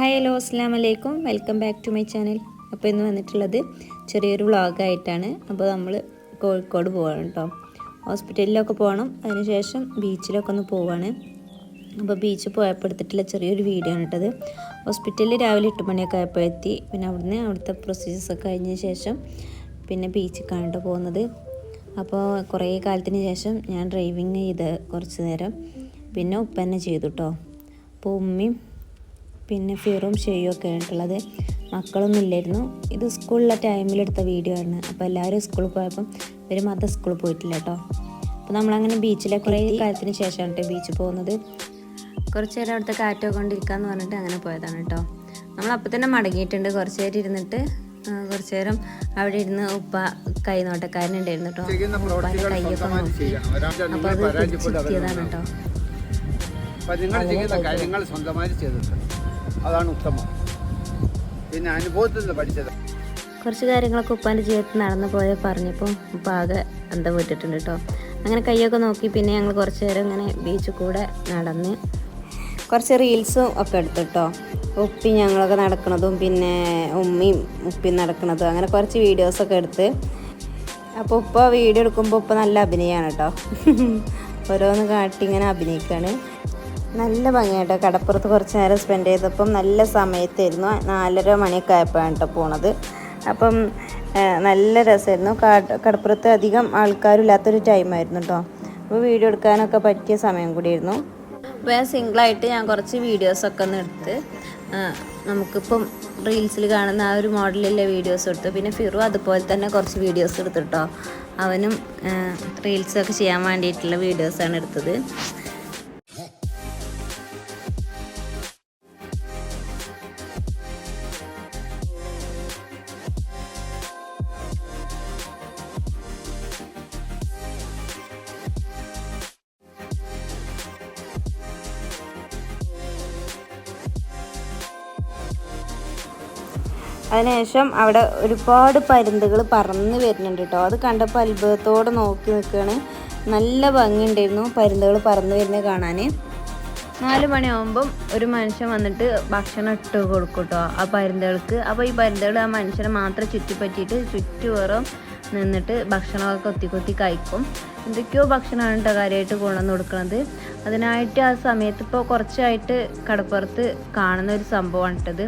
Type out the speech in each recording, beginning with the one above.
Hi hello അസ്സാം വലൈക്കും welcome back to my channel. അപ്പോൾ ഇന്ന് വന്നിട്ടുള്ളത് ചെറിയൊരു വ്ളോഗായിട്ടാണ്. അപ്പോൾ നമ്മൾ കോഴിക്കോട് പോവാണ് കേട്ടോ ഹോസ്പിറ്റലിലൊക്കെ പോകണം അതിനുശേഷം ബീച്ചിലൊക്കെ ഒന്ന് പോവാണ്. അപ്പോൾ ബീച്ചിൽ പോയപ്പോൾ എടുത്തിട്ടുള്ള ചെറിയൊരു വീഡിയോ ആണ് കേട്ടത് ഹോസ്പിറ്റലിൽ രാവിലെ എട്ട് മണിയൊക്കെ ആയപ്പോൾ എത്തി. പിന്നെ അവിടുന്ന് അവിടുത്തെ പ്രൊസീജിയേഴ്സൊക്കെ കഴിഞ്ഞ ശേഷം പിന്നെ ബീച്ചിൽ കണ്ടു പോകുന്നത് അപ്പോൾ കുറേ കാലത്തിന് ശേഷം ഞാൻ ഡ്രൈവിങ് ചെയ്ത് കുറച്ച് നേരം. പിന്നെ ഉപ്പ തന്നെ ചെയ്തു കേട്ടോ അപ്പോൾ ഉമ്മയും പിന്നെ ഫിറും ഷെയ്യും ഒക്കെ ആയിട്ടുള്ളത് മക്കളൊന്നും ഇല്ലായിരുന്നു ഇത് സ്കൂളിലെ ടൈമിലെടുത്ത വീഡിയോ ആണ്. അപ്പോൾ എല്ലാവരും സ്കൂളിൽ പോയപ്പം ഇവർ മാത്രം സ്കൂളിൽ പോയിട്ടില്ല കേട്ടോ അപ്പോൾ നമ്മളങ്ങനെ ബീച്ചിലെ കുറേ കാലത്തിന് ശേഷമാണ് കേട്ടോ ബീച്ചിൽ പോകുന്നത്. കുറച്ച് നേരം അവിടുത്തെ കാറ്റൊക്കെ കൊണ്ടിരിക്കാന്ന് പറഞ്ഞിട്ട് അങ്ങനെ പോയതാണ് കേട്ടോ നമ്മൾ അപ്പോൾ തന്നെ മടങ്ങിയിട്ടുണ്ട്. കുറച്ച് നേരം ഇരുന്നിട്ട് കുറച്ച് നേരം അവിടെ ഇരുന്ന് ഉപ്പ കൈ നോട്ടക്കാരനുണ്ടായിരുന്നു കേട്ടോ ഉപ്പാന്റെ കൈയൊക്കെ നോക്കി. അപ്പോൾ അത് ചുറ്റിയതാണ് കേട്ടോ അപ്പൊ നിങ്ങൾ ചെയ്യുന്ന കാര്യങ്ങൾ സ്വന്തമായി ചെയ്തിട്ട് അതാണ് ഉത്തമം. പിന്നെ അനുഭവത്തിൽ നിന്ന് പഠിച്ചത്. കുറച്ച് കാര്യങ്ങളൊക്കെ ഉപ്പാന്റെ ജീവിതത്തിൽ നടന്നു പോയ പറഞ്ഞപ്പോൾ ഉപ്പ ആകെ അന്തം വിട്ടിട്ടുണ്ട് കേട്ടോ അങ്ങനെ കൈയൊക്കെ നോക്കി പിന്നെ ഞങ്ങൾ കുറച്ച് നേരം ഇങ്ങനെ ബീച്ചിൽ കൂടെ നടന്ന് കുറച്ച് റീൽസും ഒക്കെ എടുത്തു കേട്ടോ ഉപ്പി ഞങ്ങളൊക്കെ നടക്കുന്നതും പിന്നെ ഉമ്മയും ഉപ്പിയും നടക്കുന്നതും അങ്ങനെ കുറച്ച് വീഡിയോസൊക്കെ എടുത്ത്. അപ്പോൾ ഉപ്പ വീഡിയോ എടുക്കുമ്പോൾ ഉപ്പ നല്ല അഭിനയമാണ് കേട്ടോ ഓരോന്ന് കാട്ടി ഇങ്ങനെ അഭിനയിക്കുകയാണ് നല്ല ഭംഗിയായിട്ട്. കടപ്പുറത്ത് കുറച്ച് നേരം സ്പെൻഡ് ചെയ്തപ്പം നല്ല സമയത്തായിരുന്നു. നാലര മണിയൊക്കെ ആയപ്പോഴാണ് കേട്ടോ പോണത്. അപ്പം നല്ല രസമായിരുന്നു. കാട് കടപ്പുറത്ത് അധികം ആൾക്കാരില്ലാത്തൊരു ടൈമായിരുന്നു കേട്ടോ അപ്പോൾ വീഡിയോ എടുക്കാനൊക്കെ പറ്റിയ സമയം കൂടിയായിരുന്നു. അപ്പോൾ ഞാൻ സിംഗിളായിട്ട് ഞാൻ കുറച്ച് വീഡിയോസൊക്കെ ഒന്ന് എടുത്ത് നമുക്കിപ്പം റീൽസിൽ കാണുന്ന ആ ഒരു മോഡലിലെ വീഡിയോസ് എടുത്തു. പിന്നെ ഫിറു അതുപോലെ തന്നെ കുറച്ച് വീഡിയോസ് എടുത്തിട്ടോ അവനും റീൽസൊക്കെ ചെയ്യാൻ വേണ്ടിയിട്ടുള്ള വീഡിയോസാണ് എടുത്തത്. അതിനുശേഷം അവിടെ ഒരുപാട് പരുന്തുകൾ പറന്ന് വരുന്നുണ്ട് കേട്ടോ അത് കണ്ടപ്പോൾ അത്ഭുതത്തോടെ നോക്കി നിൽക്കുകയാണ് നല്ല ഭംഗിയുണ്ടായിരുന്നു പരുന്തുകൾ പറന്ന് വരുന്നത് കാണാൻ. നാല് മണിയാകുമ്പം ഒരു മനുഷ്യൻ വന്നിട്ട് ഭക്ഷണം ഇട്ട് കൊടുക്കും കേട്ടോ ആ പരുന്തുകൾക്ക്. അപ്പോൾ ഈ പരുന്തുകൾ ആ മനുഷ്യനെ മാത്രം ചുറ്റിപ്പറ്റിയിട്ട് ചുറ്റുപുറം നിന്നിട്ട് ഭക്ഷണമൊക്കെ കൊത്തി കൊത്തി കഴിക്കും. എന്തൊക്കെയോ ഭക്ഷണമാണ് കേട്ടോ കാര്യമായിട്ട് കൊണ്ടുവന്ന് കൊടുക്കുന്നത് അതിനായിട്ട് ആ സമയത്ത് ഇപ്പോൾ കുറച്ചായിട്ട് കടപ്പുറത്ത് കാണുന്ന ഒരു സംഭവമാണ് ഇട്ടത്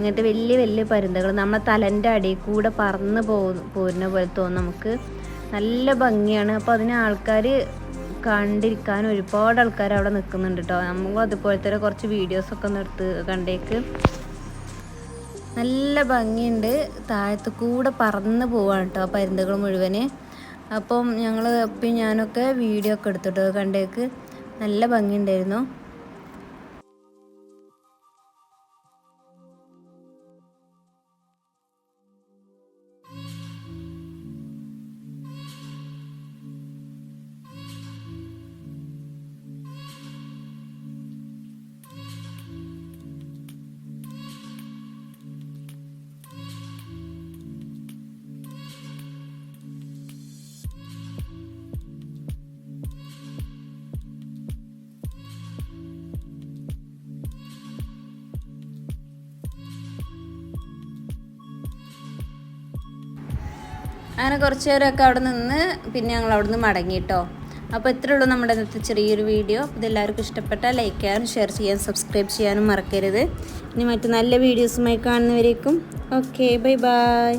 ഇങ്ങനത്തെ വലിയ വലിയ പരുന്തകൾ നമ്മളെ തലന്റെ അടിയിൽ കൂടെ പറന്ന് പോരുന്ന പോലെ തോന്നും നമുക്ക്. നല്ല ഭംഗിയാണ്. അപ്പോൾ അതിന് ആൾക്കാർ കണ്ടിരിക്കാൻ ഒരുപാട് ആൾക്കാർ അവിടെ നിൽക്കുന്നുണ്ട് കേട്ടോ നമുക്ക് അതുപോലത്തെ കുറച്ച് വീഡിയോസൊക്കെ എടുത്ത് കണ്ടേക്ക്. നല്ല ഭംഗിയുണ്ട്. താഴത്ത് കൂടെ പറന്ന് പോവാണ് കേട്ടോ പരുന്തകൾ മുഴുവൻ. അപ്പം ഞങ്ങൾ അപ്പം ഞാനൊക്കെ വീഡിയോ ഒക്കെ എടുത്തിട്ടോ കണ്ടേക്ക്. നല്ല ഭംഗിയുണ്ടായിരുന്നു. അങ്ങനെ കുറച്ച് നേരമൊക്കെ അവിടെ നിന്ന് പിന്നെ ഞങ്ങൾ അവിടെ നിന്ന് മടങ്ങി കേട്ടോ അപ്പോൾ ഇത്രയേ ഉള്ളൂ നമ്മുടെ ഇന്നത്തെ ചെറിയൊരു വീഡിയോ. ഇതെല്ലാവർക്കും ഇഷ്ടപ്പെട്ടാൽ ലൈക്ക് ചെയ്യാനും ഷെയർ ചെയ്യാനും സബ്സ്ക്രൈബ് ചെയ്യാനും മറക്കരുത്. ഇനി മറ്റു നല്ല വീഡിയോസുമായി കാണുന്നവരേക്കും. Okay bye bye